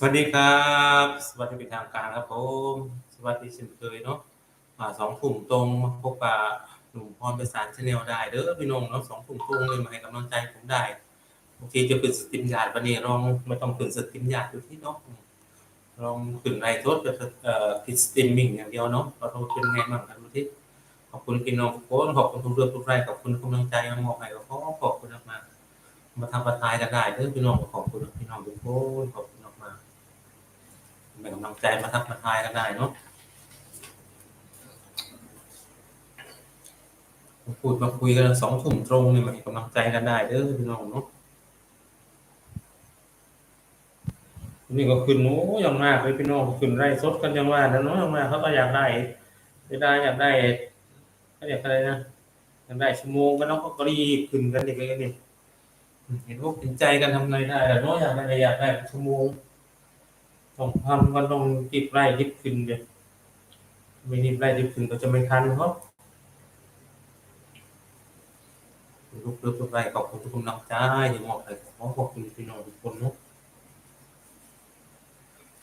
สวัสดีครับ สวัสดีเป็นทางการครับผม สวัสดีเช่นเคยเนาะอ่าสองถุ่มตรงมาพบกับหนุ่มพรประสานชาแนลได้เด้อพี่น้องเนาะสองถุ่มตรงเลยมาให้กำลังใจผมได้บางทีจะเป็นสตรีมยาดวันนี้ลองไม่ต้องขึ้นสตรีมยาดดูที่เนาะลองขึ้นไลฟ์สดกับเอ่อคิดสตรีมมิ่งอย่างเดียวเนาะเราต้องเป็นไงบ้างกันดูที่ขอบคุณพี่น้องทุกคนขอบคุณทุกเรื่องทุกไลฟ์ขอบคุณกำลังใจมามอบให้ก็ขอขอบคุณมากมาทำประทายกันได้เด้อพี่น้องขอบคุณพี่น้องทุกคนขอบ เป็นกำลังใจมาทักมาทายกันได้เนาะมพูดมาคุยกันสองทุ่มตรงนี่มาให้กำลังใจกันได้เด้อพี่น้องเนาะนี่ก็ขึ้นโอ้ยังมากเลยพี่น้องขึ้นไร่สดกันยังว่านะเนาะยังมากเขาก็อยากได้ได้อยากได้เขาอยากอะไรนะอยากได้ชั่วโมงก็นาะเขาก็รีบขึ้นกันอีกเลยนี่เห็นพวกเห็นใจกันทำไงได้ล่ะเนาะอยากได้อยากได้ชั่วโมง ต้องทำก็ต้องรีบไล่รีบขึ้นเดียวไม่รีบไล่รีบขึ้นก็จะไม่ทันครับลุกลุกลุกไล่ขอบคุณทุกคนน้ำใจอย่ามองเลยขอขอบคุณพี่น้องทุกคนเนาะ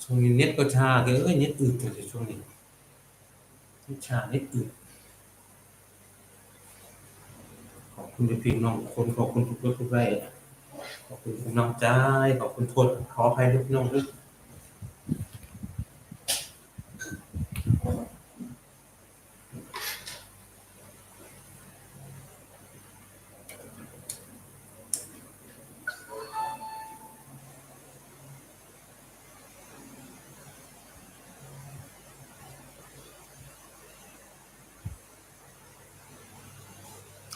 ช่วงนี้เน็ตก็ชาเกเอ้ยเน็ตอึดเลยช่วงนี้เน็ตชาเน็ตอึดขอบคุณพี่น้องคนขอบคุณทุกลุกทุกไล่ขอบคุณทุกน้ำใจขอบคุณโทษขออภัยทุกน้องด้ว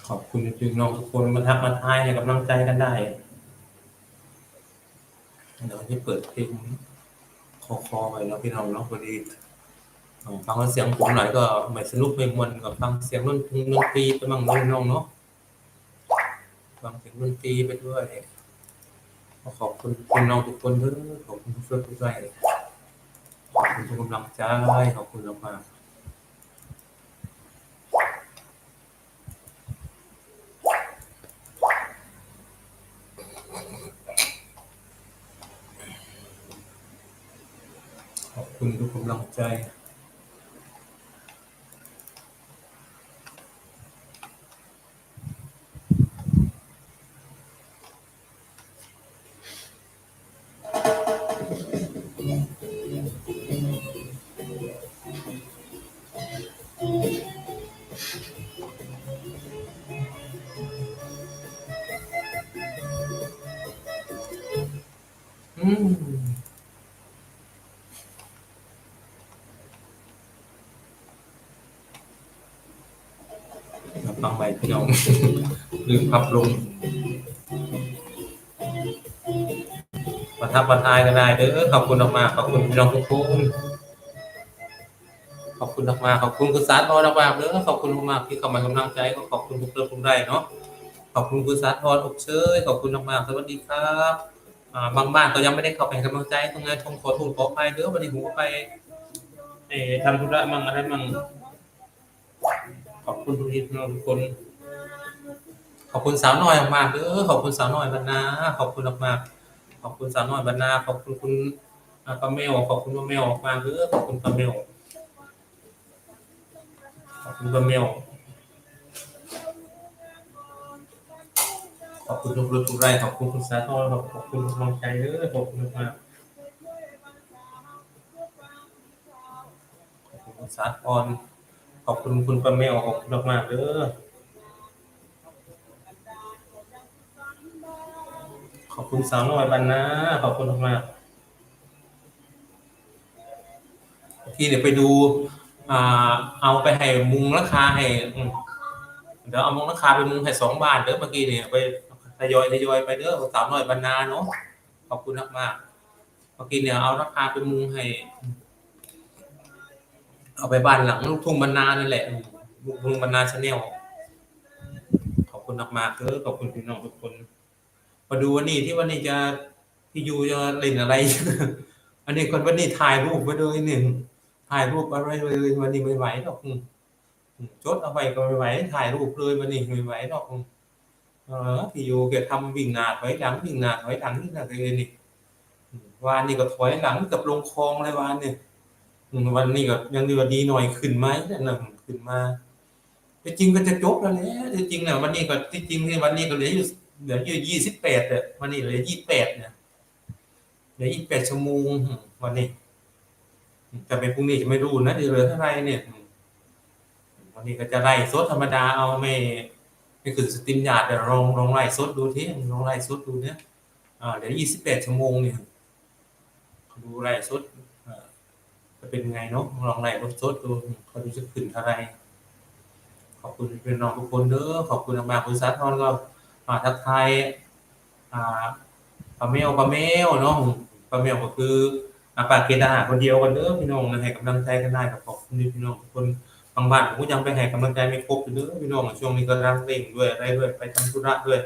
ขอบคุณพี่น้องทุกคนมาทักมาทายให้กำลังใจกันได้เดี๋ยวที่เปิดเพลงคอคอไปแล้วพี่น้องเนาะพอดีฟังเสียงผมหน่อยก็ไม่สนุกไม่มวนกับฟังเสียงดนตรีดนตรีไปบ้างน้องน้องเนาะฟังเสียงดนตีไปด้วยขอบคุณพี่น้องทุกคนด้อขอบคุณทุกเพื่อนทุกใจขอบคุณทุกกำลังใจขอบคุณมากๆ ขอบ คุณทุกกำลังใจ มางใหม่พี่น้องลืมพับลงมาทักมาทายกันได้เด้อขอบคุณมากๆขอบคุณพี่น้องทุกคนขอบคุณมากๆขอบคุณคุณสาธรมากๆเด้อขอบคุณมากๆที่เข้ามากำลังใจก็ขอบคุณทุกเรื่องทุกได้เนาะขอบคุณคุณสาธรอบเชยขอบคุณมากๆสวัสดีครับบางบ้านก็ยังไม่ได้เข้าไปกำลังใจตรงนั้นทงขอโทษขออภัยเด้อวันนี้ผมก็ไปเอ่ทำธุระมั่งอะไรมั่ง อบคุณทุกทีทุกคน ขอบคุณสาวน้อยมากๆเด้อขอบคุณสาวน้อยบรรณาขอบคุณมากๆขอบคุณสาวน้อยบรรณาขอบคุณคุณป้าเมลขอบคุณป้าเมลมากเด้อขอบคุณป้าเมลขอบคุณป้าเมลขอบคุณทุกรุ่นทุกไรขอบคุณคุณสาธรขอบขอบคุณกำลังใจเด้อขอบคุณมากขอบคุณคุณสาธร อบคุณคุณป้าแมวขอบคุณมากๆเด้อขอบคุณสาวน้อยบรรณาขอบคุณมากๆที่เดี๋ยวไปดู อ่า เอาไปให้มุงราคาให้เดี๋ยวเอามุงราคาไปมุงให้สองบาทเด้อเมื่อกี้เนี่ยไปทยอยทยอยไปเด้อสาวน้อยบรรณาเนาะขอบคุณมากๆเมื่อกี้เนี่ยเอาราคาไปมุงให้ เอาไปบ้านหลังลูกทุ่งบรรณานั่นแหละลูกทุ่งบรรณาชาแนลขอบคุณมากๆเด้อขอบคุณพี่น้องทุกคนมาดูวันนี้ที่วันนี้จะพี่ยูจะเล่นอะไร อันนี้คนวันนี้ถ่ายรูปไปเลยหนึ่งถ่ายรูปอะไรเลยวันนี้ไม่ไหวหรอกจดเอาไปก็ไม่ไหวถ่ายรูปเลยวันนี้ไม่ไหวหรอกเออพี่ยูแกทำวิ่งหนาถอยหลังวิ่งหนาถอยหลังนี่นะเลยนี่วานนี่ก็ถอยหลังกับลงคลองเลยวานนี่อืม วันนี้ก็ยังดีว่าดีหน่อยขึ้นไหมนั่นน่ะขึ้นมาที่จริงก็จะจบแล้วแหละที่จริงน่ะวันนี้ก็ที่จริงนี่วันนี้ก็เหลืออยู่เหลืออยู่ยี่สิบแปดอะวันนี้เหลือยี่แปดเนี่ยเหลือยี่แปดชั่วโมงวันนี้แต่เป็นพรุ่งนี้จะไม่รู้นะเดี๋ยวเหลือเท่าไหรเนี่ยวันนี้ก็จะไล่สดธรรมดาเอาไม่ไม่คือสตรีมยาดเดี๋ยวลองลองไล่สดดูที่ลองไล่สดดูเนี่ยอ่าเดี๋ยวยี่สิบแปดชั่วโมงเนี่ยดูไล่สด จะเป็นไงเนาะลองไล่รถสดดูเขาดูจะขึ้นเท่าไรขอบคุณพี่น้องทุกคนเด้อขอบคุณมากคุณสาธรก็มาทักทายอ่าปลาเมลปลาเมลเนาะปลาเมลก็คืออาปาเกดาคนเดียวกันเด้อพี่น้องนะให้กำลังใจกันได้กับขอบคุณพี่น้องทุกคนบางบ้านผมก็ยังไปให้กำลังใจไม่ครบอยู่เด้อพี่น้องช่วงนี้ก็รังเร่งด้วยอะไรด้วยไปทำธุระด้วย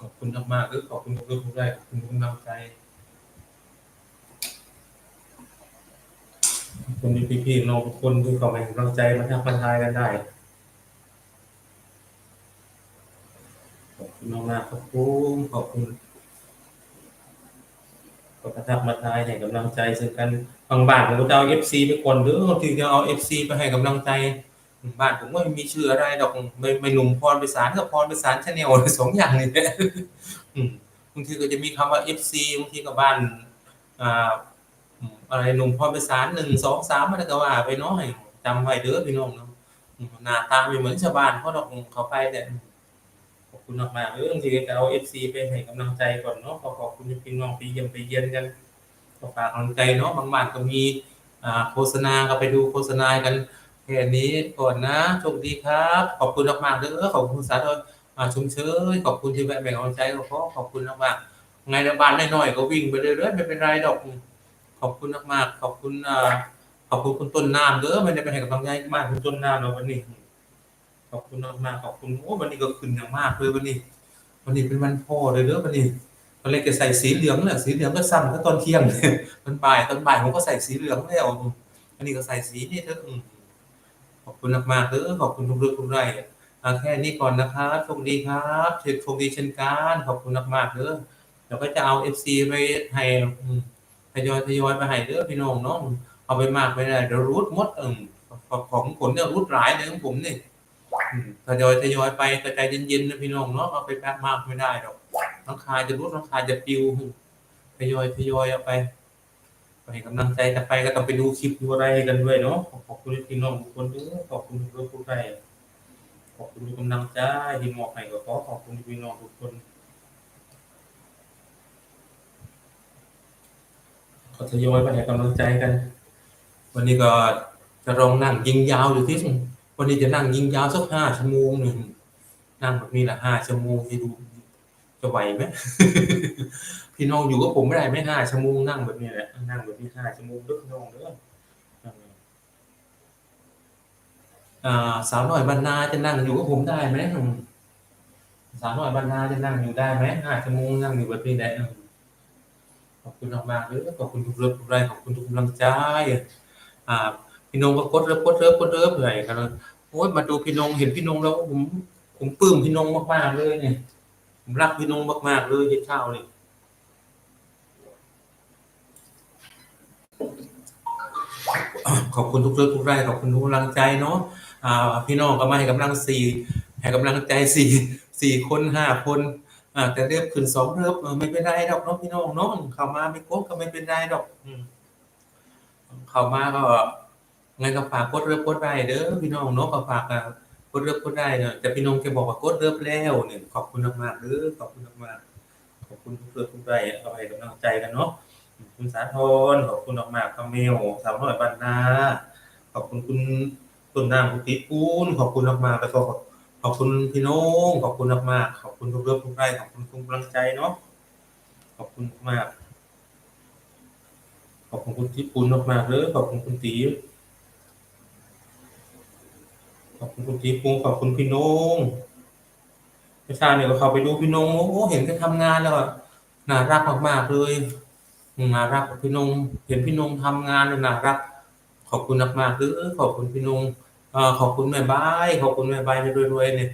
ขอบคุณมากๆเด้อขอบคุณทุกๆทุกได้ขอบคุณทุกกำลังใจ คุณพี่ๆน้องทุกคนที่เข้ามาให้กำลังใจมาทักมาทายกันได้ขอบคุณมากๆครับผมขอบคุณก็มาทักมาทายให้กำลังใจซึ่งกันบางบ้านผมก็จะเอา FC ไปก่อนเด้อบางทีจะเอา FC ไปให้กำลังใจบ้านผมก็ไม่มีชื่ออะไรดอกไม่ไม่หนุ่มพรไปสารกับพรไปสารชาแนลสองอย่างนี่แหละบางทีก็จะมีคำว่า FC บางทีก็บ้านอ่า อะไรหนุ่มพรไปสารหนึ่งสองสามอะไรก็ว่าไปนาะให้จำไว้เด้อพี่น้องเนาะอืมหน้าตาไม่เหมือนชาวบ้านเพราดอกเขาไปแต่ขอบคุณมากๆเออบางทีก็เอาเอฟซีไปให้กำลังใจก่อนเนาะขอขอบคุณพี่น้องไปเยี่ยมไปเยียนกันก็ฝากกำลังใจเนาะบางบ้านก็มีโฆษณาก็ไปดูโฆษณากันแค่นี้ก่อนนะโชคดีครับ ขอบคุณมากๆเด้อขอบคุณสาธุอ่าชมเชยขอบคุณที่แวะแบ่งกำลังใจขอขอบคุณมากๆไงบ้านน้อยๆก็วิ่งไปเรื่อยๆไม่เป็นไรดอก ขอบคุณมากๆขอบคุณอ่าขอบคุณคุณต้นน้ำเด้อไม่ได้ไปให้กำลังใจมากคุณต้นน้ำเราวันนี้ ขอบคุณมากๆขอบคุณโอ้วันนี้ก็ขึ้นอย่างมากเลยวันนี้ วันนี้เป็นวันพ่อเลยเด้อวันนี้ตอนแรกจะใส่สีเหลืองเนี่ยสีเหลืองก็ซ้ำก็ตอนเที่ยงตอนบ่ายตอนบ่ายผมก็ใส่สีเหลืองแล้วอันนี้ก็ใส่สีนี่เถอะอืมขอบคุณมากๆเด้อขอบคุณทุกเรื่องทุกไร่อ่าแค่นี้ก่อนนะครับโชคดีครับเช็คโชคดีเช่นกันขอบคุณมากๆเด้อเดี๋ยวก็จะเอาเอฟซีไปให้ ทยอยทยอยไปให้เด้อพี่น้องเนาะเอาไปมากไปได้เดี๋ยวรูดมดเออของผลเนี่ยรูดหลายเลยของผมนี่ทยอยทยอยไปกระจายเย็นๆนะพี่น้องเนาะเอาไปแป๊บมากไม่ได้หรอกน้องคายจะรูดน้องคายจะปิวทยอยทยอยเอาไปไปกำลังใจกันไปก็ต้องไปดูคลิปดูอะไรกันด้วยเนาะขอบคุณพี่น้องทุกคนด้อขอบคุณทุกคนทุกท่านขอบคุณกกำลังใจที่มอบให้ก็ขอขอบคุณพี่น้องทุกคน ก็ทยอยไปให้กำลังใจกัน วันนี้ก็จะลองนั่งยิงยาวอยู่ที่สุดวันนี้จะนั่งยิงยาวสักห้าชั่วโมงหนึ่งนั่งแบบนี้ละห้าชั่วโมงที่ดูจะไหวไหมพี่น้องอยู่กับผมไม่ได้ไม่ห้าชั่วโมงนั่งแบบนี้แหละนั่งแบบนี้ห้าชั่วโมงด้อพี่น้องเด้อสาวหน่อยบรรณาจะนั่งอยู่กับผมได้ไหมสาวหน่อยบรรณาจะนั่งอยู่ได้ไหมห้าชั่วโมงนั่งอยู่แบบนี้ได้ ขอบคุณมากๆเลยขอบคุณทุกเรื่องทุกแรขอบคุณทุกกำลังใจอ่าพี่นงก็กดเริบกดเริบกดเริบเลยครับโอ้ยมาดูพี่นงเห็นพี่นงแล้วผมผมปลื้มพี่นงมากๆเลยเนี่ยผมรักพี่นงมากๆเลยเช้านี่ขอบคุณทุกเรื่องทุกแรขอบคุณทุกกำลังใจเนาะอ่าพี่น้องก็มาให้กำลังสี่ให้กำลังใจสี่สี่คนห้าคน แต่เริ่มขึ้นสองเริ่มเออไม่เป็นไรดอกเนาะพี่น้องเนาะเข้ามาไม่โกดก็ไม่เป็นไรดอกอืมเข้ามาก็ไงก็ฝากกดเริ่มกดได้เด้อพี่น้องเนาะก็ฝากอะกดเริ่มกดได้เนาะแต่พี่น้องแกบอกว่ากดเริ่มแล้วเนี่ยขอบคุณมากๆเด้อขอบคุณมากๆขอบคุณทุกเรื่องทุกไรเอาให้กำลังใจกันเนาะคุณสาธรขอบคุณมากๆคาเมลสาวน้อยบรรณาขอบคุณคุณต้นน้ำคุณติปูนขอบคุณมากๆแล้วก็ ขอบคุณพี่น้องขอบคุณมากๆขอบคุณทุกเรื่องทุกไร่ขอบคุณทุกกำลังใจเนาะขอบคุณมากขอบคุณคุณที่ปูนมากๆเลยขอบคุณคุณตีขอบคุณคุณตีปูนขอบคุณพี่น้องประชาเนี่ยก็เข้าไปดูพี่น้องโอ้เห็นแกทำงานแล้วอะน่ารักมากๆเลยน่ารักพี่น้องเห็นพี่น้องทำงานแล้วน่ารัก ขอบคุณมากๆเลยขอบคุณพี่น้องอ่า ขอบคุณแม่บายขอบคุณแม่บายรวยๆเนี่ย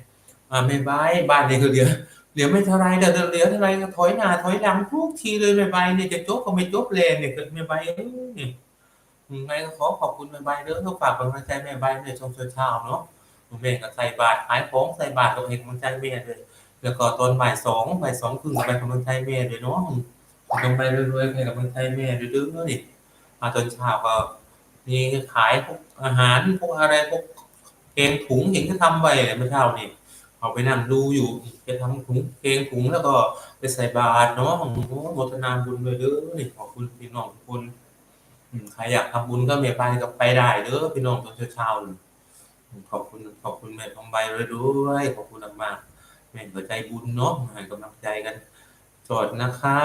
แม่บายบ้านนี้ก็เหลือเหเดี๋ยวไม่เท่าไรเดี๋ยวเหลือเท่าไรก็ถอยหน้าถอยหลังทุกทีเลยแม่ใบเนี่ยจะจบก็ไม่จบเลยเนี่ยแม่ใบเอ้ยไงก็ขอขอบคุณแม่ใบเด้อทุกฝากกำลังใจแม่ใบในช่วงเช้าเนาะแม่ก็ใส่บาตรขายของใส่บาตรก็ให้กำลังใจแม่เลยแล้วก็ตอนบ่ายสองบ่ายสองครึ่งไปกำลังใจแม่เลยเนาะต้องไปรวยๆให้กำลังใจแม่เด้อๆนี่มาตอนเช้าก็ มีขายพวกอาหารพวกอะไรพวกเกงถุงเห็นก็ทำไว้เมื่อเช้านี่เอาไปนั่งดูอยู่ไปทำถุงเพลงถุงแล้วก็ไปใส่บาตรเนาะโอ้โหโมทนาบุญด้วยเด้อนี่ขอบคุณพี่น้องทุกคนใครอยากทำบุญก็เมไปก็ไปได้เด้อพี่น้องตอนเช้าๆขอบคุณขอบคุณแม่ทองใบด้วยด้วยขอบคุณมากๆแม่หัวใจบุญเนาะให้กำลังใจกันจอดนะคะ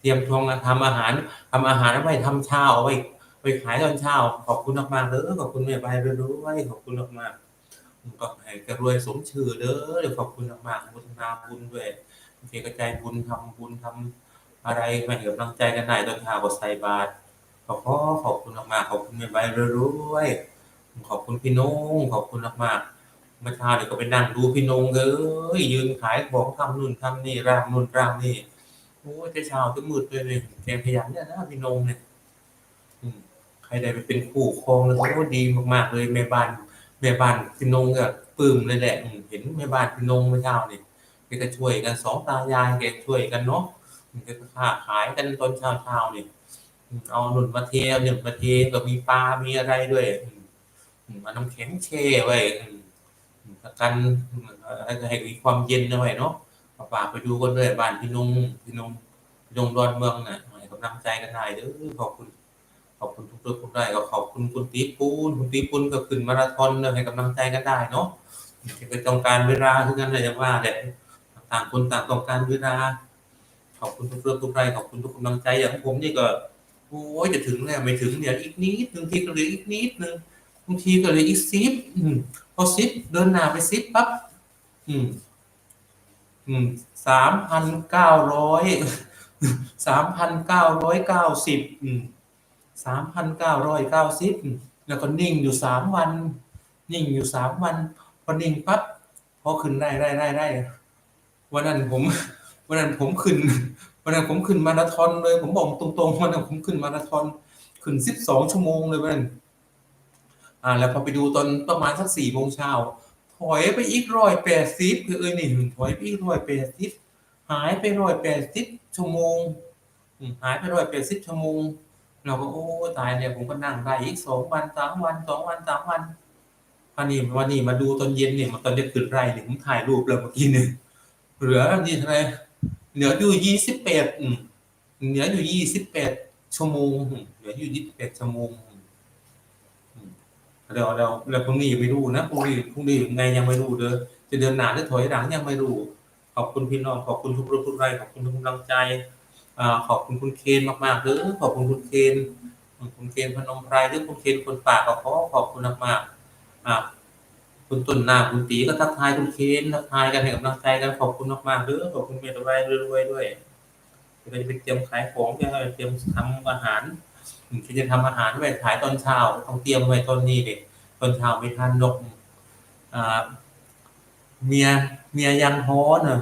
เตรียมทวงทำอาหารทำอาหารเอาไว้ทำเช้าเอาไว้ ไปขายตอนเช้า ขอบคุณมากๆเด้อขอบคุณแม่ใบด้วยด้วยขอบคุณมากๆก็ให้กระรวยสมชื่อเด้อเดี๋ยวขอบคุณมากๆอนุโมทนาบุญด้วยเพียกระจายบุญทำบุญทำอะไรให้กำลังใจกันได้ตอนเช้าก็ใส่บาตรขอขอขอบคุณมากๆขอบคุณแม่ใบรวยๆขอบคุณพี่นงขอบคุณมากๆเมื่อเช้าเดี๋ยวก็ไปนั่งดูพี่นงเอ้ยยืนขายของทำนู่นทำนี่ร่างนู่นร่างนี่โอ้ยแต่เช้าจะมืดเลยเลยแกขยันเนี่ยนะพี่นงเนี่ย ใครได้ไปเป็นคู่ครองแล้วก็ดีมากๆเลยแม่บ้านแม่บ้านพี่นงก็ปลื้มเลยแหละเห็นแม่บ้านพี่นงเมื่อเช้านี่แกก็ช่วยกันสองตายายแกช่วยกันเนาะมแกก็ค้าขายกันตอนเช้าเช้านี่เอาหนุนมาเทาหนุนมาเทก็มีปลา มีอะไรด้วยมอืมเอาน้ำแข็งแช่ไว้ประกันให้มีความเย็นเอาไว้เนาะฝากไปดูกันด้วยบ้านพี่นงพี่นงพี่นงดอนเมืองน่ะให้กำลังใจกันได้เด้อขอบคุณ ขอบคุณทุกท่านทุกท่านก็ขอบคุณคุณตีปูนคุณตีปูนก็ขึ้นมาราธอนให้กำลังใจกันได้เนาะก็ต้องการเวลาคือกันเลยอย่างว่าแหละต่างคนต่างต้องการเวลาขอบคุณทุกเรื่องทุกรายขอบคุณทุกกำลังใจอย่างผมนี่ก็โอ้ยจะถึงแล้วไม่ถึงเนี่ยอีกนิดนึงทีก็เหลืออีกนิดนึงบางทีก็เหลืออีกสิบอืมพอสิบเดินหน้าไปสิบปั๊บอืม อืมสามพันเก้าร้อยสามพันเก้าร้อยเก้าสิบอืม สามพันเก้าร้อยเก้าสิบแล้วก็นิ่งอยู่สามวัน นิ่งอยู่สามวันพอนิ่งปั๊บพอขึ้นได้ได้ได้ได้วันนั้นผม วันนั้นผมขึ้น วันนั้นผมขึ้นมาราธอนเลย ผมบอกตรงๆวันนั้นผมขึ้นมาราธอนขึ้นสิบสองชั่วโมงเลยวันนั้นอ่า แล้วพอไปดูตอนประมาณสักสี่โมงเช้าถอยไปอีกร้อยแปดสิบคือเอ้ยนี่ถอยไปอีกร้อยแปดสิบหายไปร้อยแปดสิบชั่วโมงหายไปร้อยแปดสิบชั่วโมง เราก็โอ้ตายเนี่ยผมก็นั่งได้อีกสองวันสามวันสองวันสามวันวันนี้วันนี้มาดูตอนเย็นเนี่ยมาตอนจะขึ้นไรเนี่ยผมถ่ายรูปแล้วเมื่อกี้เนี่ยเหลือนี่เท่าไรเหลืออยู่ยี่สิบแปดเหลืออยู่ยี่สิบแปดชั่วโมงเหลืออยู่ยี่สิบแปดชั่วโมงอืมแล้วแล้วแล้วพรุ่งนี้ยังไม่รู้นะพรุ่งนี้พรุ่งนี้ไงยังไม่รู้เด้อจะเดินหน้าหรือถอยหลังยังไม่รู้ขอบคุณพี่น้องขอบคุณทุกรูปทุกไรขอบคุณทุกกำลังใจ ขอบคุณคุณเคนมากๆเด้อขอบคุณคุณเคนคุณเคนพนมไพรหรือคุณเคนคนป่าก็ขอขอบคุณมากๆอ่าคุณตุนนาคุณตีก็ทักทายคุณเคนทักทายกันให้กำลังใจกันขอบคุณมากๆเด้อขอบคุณเมตไว้รวยด้วยจะไปเตรียมขายของจะเตรียมทำอาหารที่จะทำอาหารไว้ขายตอนเช้าต้องเตรียมไว้ตอนนี้เด็กตอนเช้าไม่ทันนกอ่าเมียเมียยังฮ้อนอะ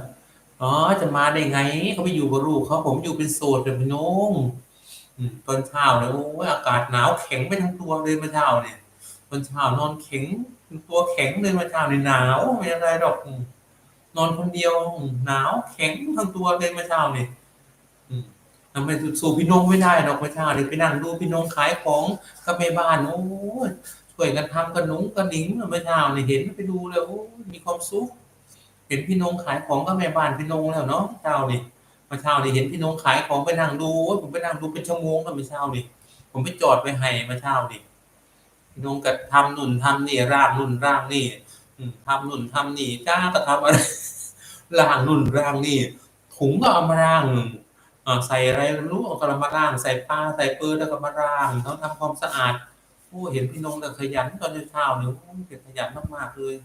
อ๋อจะมาได้ไงเขาไปอยู่กับลูกเขาผมอยู่เป็นโสดเป็นพี่น้องตอนเช้าเนี่ยโอ้ยอากาศหนาวแข็งไปทั้งตัวเลยเมื่อเช้าเนี่ยตอนเช้านอนแข็งตัวแข็งเลยเมื่อเช้าเนี่ยหนาวไม่อะไรหรอก นอนคนเดียวหนาวแข็งทั้งตัวเลยเมื่อเช้าเนี่ยทำไมสู้พี่น้องไม่ได้หรอกเมื่อเช้าเนี่ยไปนั่งดูพี่น้องขายของกับแม่บ้านโอ้ยช่วยกันทำกระหนุงกระหนิงเมื่อเช้าเนี่ยเห็นไปดูเลยโอ้ยมีความสุข เห็นพี่นงขายของก็แม่บ้านพี่นงแล้วเนาะเช้านี่มาเช้านี่เห็นพี่นงขายของไปนั่งดูผมไปนั่งดูเป็นชั่วโมงก็ไม่เช้านี่ผมไปจอดไปให้มาเช้านี่พี่นงก็ทำนุ่นทำนี่ร่างนุ่นร่างนี่อืมทำนุ่นทำนี่จ้าก็ทำอะไรร่างนุ่นร่างนี่ถุงก็เอามาร่างใส่อะไรรู้เอาก็ามาร่างใส่ผ้าใส่เปื้อนแล้วก็มาร่างเขาทำความสะอาดโอ้เห็นพี่นงแต่ขยันตอนเช้าเนี่ยโอ้แกขยันมากๆเลย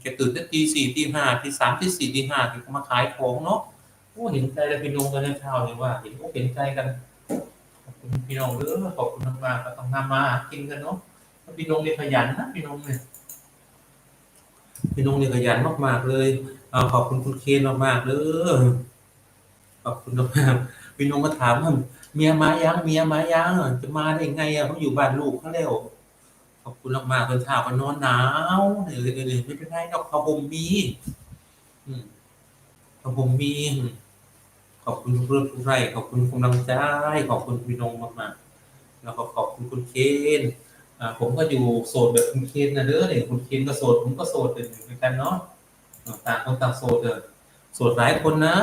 แกตื่นตั้งตีสี่ตีห้าตีสามตีสี่ตีห้าแกก็มาขายของเนาะโอ้เห็นใจเลยพี่น้องกันเช้าเลยว่า เห็นโอ้เห็นใจกันขอบคุณพี่น้องเด้อขอบคุณมากๆก็ต้องทำมากินกันเนาะพี่น้องเนี่ยขยันนะพี่น้องเนี่ยพี่น้องเนี่ยขยันมากๆเลยเอาขอบคุณคุณเคนมากๆเด้อขอบคุณมากพี่น้องก็ถามว่าเมียมายังเมียมายังจะมาได้ไงอะเขาอยู่บ้านลูกเขาแล้ว ขอบคุณมากๆเพิ่นถามว่านอนหนาวเออๆๆไม่เป็นไรดอกผ้าห่มมีอืมผ้าห่มมีอืมขอบคุณทุกเรื่องทุกไรขอบคุณกำลังใจขอบคุณพี่นงมากๆแล้วก็ขอบคุณคุณเคนผมก็อยู่โสดแบบคุณเคนนะเด้อเนี่ยคุณเคนก็โสดผมก็โสดเหมือนกันเนาะต่างคนต่างโสดเออโสดหลายคนนะ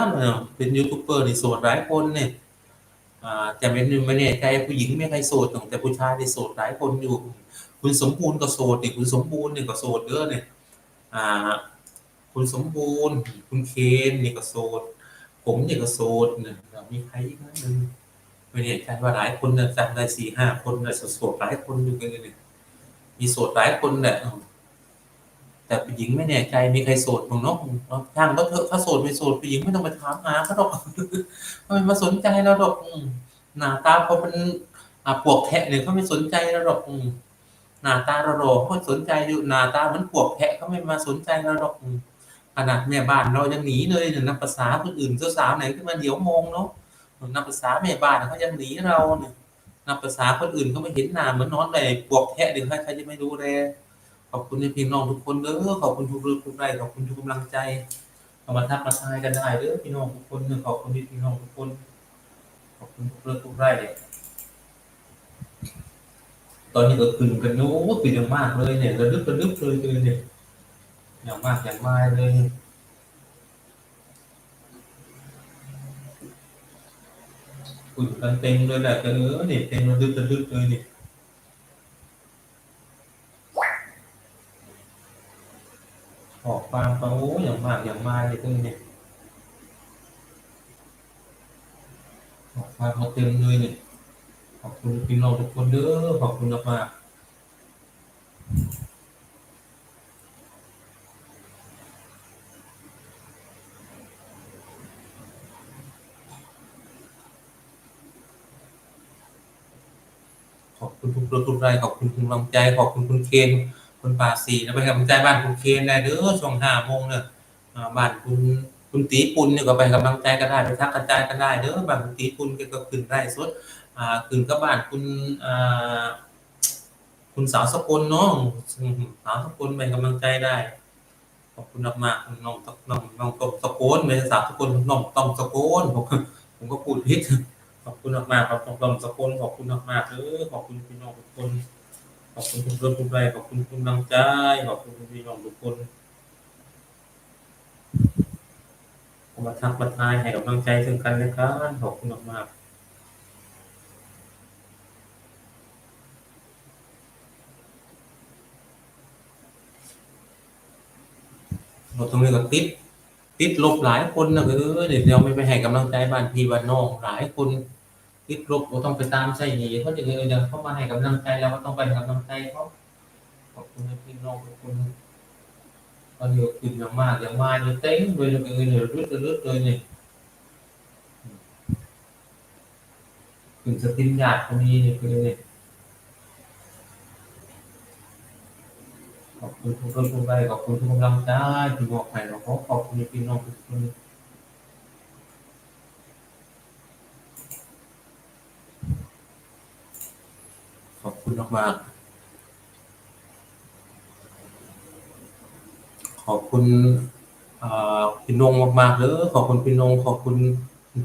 เป็นยูทูบเบอร์นี่โสดหลายคนเนี่ยแต่ไม่ไม่แน่ใจผู้หญิงไม่ใครโสดแต่ผู้ชายที่โสดหลายคนอยู่ คุณสมบูรณ์ก็โสดนี่คุณสมบูรณ์เนี่ยก็โสดเด้อเนี่ยอ่าคุณสมบูรณ์ คุณเคนนี่ยก็โสด ผมเนี่ยก็โสดเนี่ยมีใครอีกไหมมันไม่แน่ใจว่าหลายคนเนี่ยจำได้สี่ห้าคนเนี่ยโสดหลายคนอยู่กันเนี่ยมีโสดหลายคนแหละแต่ผู้หญิงไม่แน่ใจมีใครโสดบ้างเนาะช่างก็เถอะถ้าโสดไม่โสดผู้หญิงไม่ต้องไปถามหาเขาหรอกทำไมมาสนใจเราดอกหน้าตาเขาเป็นปวกแทะเนี่ยเขาไม่สนใจเราดอก หน้าตาเราหล่อเขาสนใจอยู่หน้าตาเหมือนปวกแทะเขาไม่มาสนใจเราดอกขนาดแม่บ้านเรายังหนีเลยเนี่ยนับภาษาคนอื่นสาวๆไหนขึ้นมาเดี๋ยวมองเนาะนับภาษาแม่บ้านเขายังหนีเราเนี่ยนับภาษาคนอื่นเขาไม่เห็นหน้าเหมือนนอนเลยปวกแทะเดี๋ยวใครใครจะไม่ดูแลขอบคุณในพี่น้องทุกคนเด้อขอบคุณทุกเรื่องทุกไรขอบคุณทุกกำลังใจเอามาทักมาทายกันได้เด้อพี่น้องทุกคนเด้อขอบคุณที่พี่น้องทุกคนขอบคุณทุกเรื่องทุกไร่ ตอนนี้ก็ขึ้นกันโน้ขึ้นอย่างมากเลยเนี่ยระลึกระลึกเลยเลยเนี่ยอย่างมากอย่างมายเลยขึ้นกันเต็มเลยแหละกันเออเนี่ยเต็มระลึกระลึกเลยเนี่ยออกฟางเขาอย่างมากอย่างมายเลยตึ้งเนี่ยออกฟางมาเต็มเลยเนี่ยขอบ คุณพี่น้องทุกคนเด้อขอบคุณมากขอบคุณทุกเรื่องทุกรายขอบคุณคุณกำลังใจ ขอบคุณคุณเคนคุณปาสีนะไปกำลังใจบ้านคุณเคนได้เด้อช่วงห้าโมงเนี่ยอ่าบ้านคุณคุณตีปุนเนี่ยก็ไปกำลังใจก็ได้ไปทักกระจายกันได้เด้อบ้านคุณตีปุนก็ขึ้นได้สด คืนกับบ้านคุณอ่าคุณสาวสกลนาะอืมสาวสกลเป็นกำลังใจได้ขอบคุณมากๆน้องน้องน้องตสกลไม่ใช่สาวสกลน้องต้องสกลผมผมก็พูดผิดขอบคุณมากๆครับน้องต้องสกลขอบคุณมากๆเด้อขอบคุณพี่น้องทุกคนขอบคุณทุกเรื่องทุกใจขอบคุณคุณกำลังใจขอบคุณพี่น้องทุกคนมมาทักมาทายให้กำลังใจซึ่งกันและกันขอบคุณมากๆ เราตรงนี้ก็ติด ติดลบหลายคนนะเออเดี๋ยวเราไม่ไปให้กำลังใจบ้านพี่บ้านน้องหลายคน ติดลบเราต้องไปตามใช่หนีเขาจะเออเดี๋ยวเขามาให้กำลังใจเราก็ต้องไปกำลังใจเขาขอบคุณพี่น้องทุกคนตอนนี้ก็ขึ้นอย่างมากอย่างมากเลยเต้งเลยเลยเออเนี่ยรึดเลยรึดเลยเนี่ยถึงสติมยาดคนนี้เนี่ยคือเนี่ย ขอบคุณทุกคนทุกใจขอบคุณทุกกำลังใจที่บอกให้เราขอขอบคุณพี่น้องทุกคนขอบคุณมากๆขอบคุณพี่นงมากๆเลยขอบคุณพี่นงขอบคุณ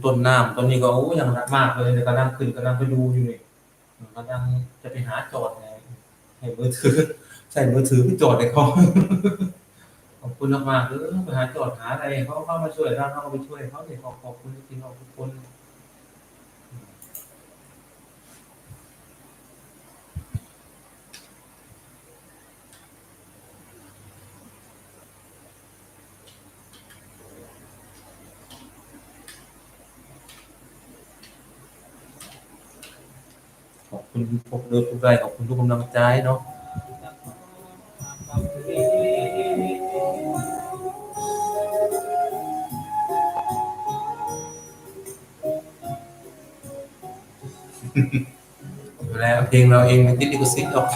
ต้นน้ำตอนนี้ก็โอ้ยังรักมากเลยเนี่กำลังขึ้นกำลังไปดูอยู่นี่กำลังจะไปหาจอดไงให้มือถือ ใส่มือถือไปจอดให้เขาขอบคุณมากๆเลยไปหาจอดหาอะไรเขาเข้ามาช่วยเราเขาก็ไปช่วยเขาเนี่ยขอบขอบคุณพี่น้องทุกคนขอบคุณพวกเรือทุกใจขอบคุณทุกกำลังใจเนาะ เพลงเราเองไม่ติดดิคซิตหรอก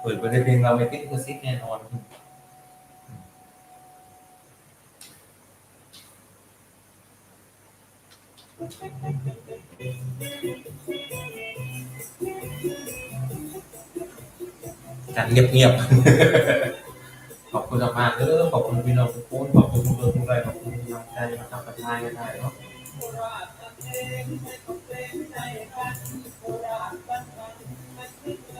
เปิดไปได้เพลงเราไม่ติดดิคซิตแน่นอนการเงียบๆขอบคุณมากๆเออขอบคุณพี่น้องทุกคนขอบคุณทุกเบอร์ทุกไรขอบคุณที่ทำใจมาทำปัญหากันได้เนาะ